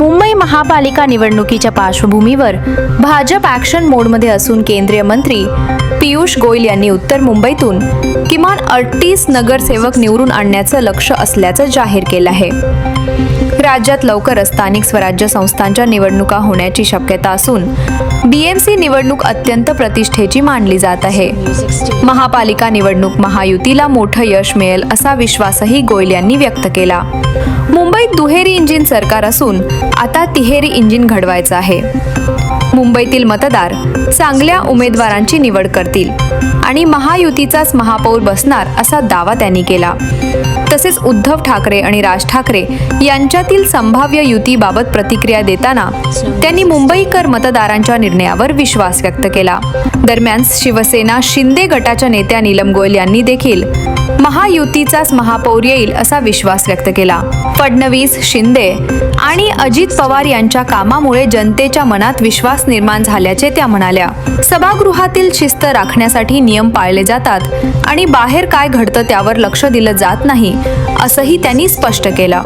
मुंबई महापालिका निवडणुकीच्या पार्श्वभूमीवर भाजप ॲक्शन मोडमध्ये असून केंद्रीय मंत्री पियुष गोयल यांनी उत्तर मुंबईतून किमान अडतीस नगरसेवक निवडून आणण्याचं लक्ष असल्याचं जाहीर केलं आहे. राज्यात लवकरच स्थानिक स्वराज्य संस्थांच्या निवडणुका होण्याची शक्यता असून बीएमसी निवडणूक अत्यंत प्रतिष्ठेची मानली जात आहे. महापालिका निवडणूक महायुतीला मोठं यश मिळेल असा विश्वासही गोयल यांनी व्यक्त केला. मुंबईत दुहेरी इंजिन सरकार असून आता तिहेरी इंजिन घडवायचं आहे. मुंबईतील मतदार चांगल्या उमेदवारांची निवड करतील. आणि महायुतीचाच महापौर बसणार असा दावा त्यांनी केला. तसेच उद्धव ठाकरे आणि राज ठाकरे यांच्यातील संभाव्य युतीबाबत प्रतिक्रिया देताना त्यांनी मुंबईकर मतदारांच्या निर्णयावर विश्वास व्यक्त केला. दरम्यान शिवसेना शिंदे गटाच्या नेत्या नीलम गोयल यांनी देखील महायुतीचाच महापौर येईल असा विश्वास व्यक्त केला. फडणवीस शिंदे आणि अजित पवार यांच्या कामामुळे जनतेच्या मनात विश्वास निर्माण झाल्याचे त्या म्हणाल्या. सभागृहातील शिस्त राखण्यासाठी नियम पाळले जातात आणि बाहेर काय घडतं त्यावर लक्ष दिलं जात नाही असंही त्यांनी स्पष्ट केलं.